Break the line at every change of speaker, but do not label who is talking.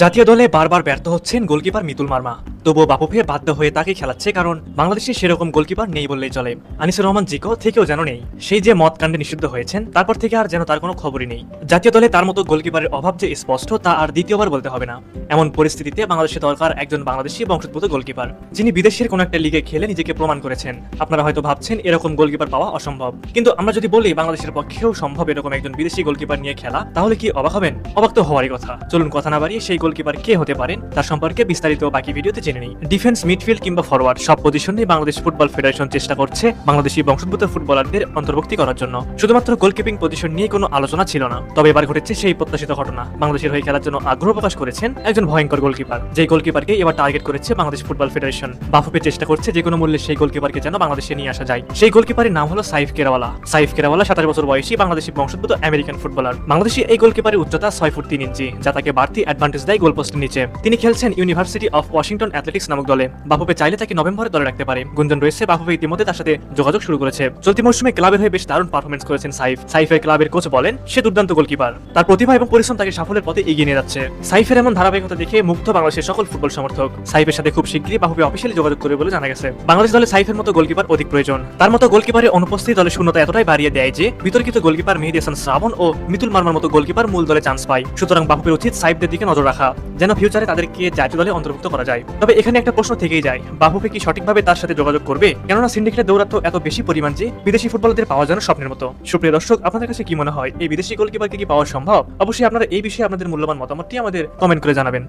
জাতীয় দলে বারবার ব্যর্থ হচ্ছেন গোলকিপার মিতুল মার্মা। তবুও বাপুফে বাধ্য হয়ে তাকে খেলাচ্ছে কারণ বাংলাদেশে সেরকম গোলকিপার নেই বললেই চলে। আনিসুর রহমান জিকো থেকেও যেন নেই। সেই যে মদ কাণ্ডে নিষিদ্ধ হয়েছেন, তারপর থেকে আর যেন তার কোনো খবরই নেই। জাতীয় দলে তার মতো গোলকিপারের অভাব যে স্পষ্ট, তা আর দ্বিতীয়বার বলতে হবে না। এমন পরিস্থিতিতে বাংলাদেশে দরকার একজন বাংলাদেশি বংশোদ্ভূত গোলকিপার, যিনি বিদেশের কোনো একটা লিগে খেলে নিজেকে প্রমাণ করেছেন। আপনারা হয়তো ভাবছেন, এরকম গোলকিপার পাওয়া অসম্ভব। কিন্তু আমরা যদি বলি, বাংলাদেশের পক্ষেও সম্ভব এরকম একজন বিদেশি গোলকিপার নিয়ে খেলা, তাহলে কি অবাক হবেন? অবাক তো হওয়ারই কথা। চলুন কথা না বাড়িয়ে সেই গোলকিপার কে হতে পারেন, তার সম্পর্কে বিস্তারিত বাকি ভিডিওতে জেনে নিই। ডিফেন্স মিডফিল্ড কিংবা ফরওয়ার্ড সব পজিশনে বাংলাদেশ ফুটবল ফেডারেশন চেষ্টা করছে বাংলাদেশি বংশোদ্ভূত ফুটবলারদের অন্তর্ভুক্তি করার জন্য। শুধুমাত্র গোলকিপিং পজিশন নিয়ে কোনো আলোচনা ছিল না, তবে এবার ঘটেছে সেই প্রত্যাশিত ঘটনা। বাংলাদেশের হয়ে খেলার জন্য আগ্রহ প্রকাশ করেছেন একজন ভয়ঙ্কর গোলকিপার যে গোলকিপারকে এবার টার্গেট করেছে বাংলাদেশ ফুটবল ফেডারেশন বাফুপে চেষ্টা করছে যে কোনো মূল্যে সেই গোলকিপারকে যেন বাংলাদেশে নিয়ে আসা যায়। সেই গোলকিপারের নাম হলো সাইফ কেরাওয়ালা। সাইফ কেরাওয়ালা সাতাশ বছর বয়সী বাংলাদেশি বংশোদ্ভূত আমেরিকান ফুটবলার বাংলাদেশি এই গোলকিপারের উচ্চতা ছয় ফুট তিন ইঞ্চি, যা তাকে বাড়তি অ্যাডভান্টেজ দেয় গোলপোস্টের নিচে। তিনি খেলছেন ইউনিভার্সিটি অফ ওয়াশিংটন অ্যাথলেটিক্স নামক দলে বাফুপে চাইলে তাকে নভেম্বরে দলে রাখতে পারে। গুঞ্জন রয়েছে বাফুপে ইতিমধ্যে তার সাথে যোগাযোগ শুরু করেছে। চলতি মৌসুমে ক্লাবের হয়ে বেশ দারুণ পারফরমেন্স করেছেন সাইফ। সাইফের ক্লাবের কোচ বলেন, সে দুর্দান্ত গোলকিপার তার প্রতিভা এবং পরিশ্রম তাকে সাফল্যের পথে এগিয়ে নিয়ে যাচ্ছে। সাইফের এমন ধারাবাহিকতা দেখে মুগ্ধ বাংলাদেশের সকল ফুটবল সমর্থক। সাইফের সাথে খুব শীঘ্রই বাহুবে অফিসিয়ালি যোগাযোগ করবে বলে জানা গেছে। বাংলাদেশ দলে সাইফের মতো গোলকিপার অধিক প্রয়োজন। তার মতো গোলকিপারের অনুপস্থিতি দলের শূন্যতা এতটাই বাড়িয়ে দেয় যে, বিতর্কিত গোলকিপার মেহেদি হাসান শ্রাবণ ও মিতুল মার্মার মতো গোলকিপার মূল দলে চান্স পায়। সুতরাং বাহুপের উচিত সাইফদের দিকে নজর রাখা, যেন ফিউচারে তাদেরকে জাতীয় দলে অন্তর্ভুক্ত করা যায়। তবে এখানে একটা প্রশ্ন থেকেই যায় বাহুপে কি সঠিকভাবে তার সাথে যোগাযোগ করবে? কেননা সিন্ডিকেটের দৌরাত্ম এত বেশি পরিমাণ যে বিদেশি ফুটবলারদের পাওয়া যেন স্বপ্নের মতো। সুপ্রিয় দর্শক, আপনাদের কাছে কি মনে হয়? এই বিদেশি গোলকিপারকে কি পাওয়া সম্ভব? অবশ্যই আপনারা এই বিষয়ে আপনাদের মূল্যবান মতামতটি আমাদের কমেন্ট করে জানাবেন।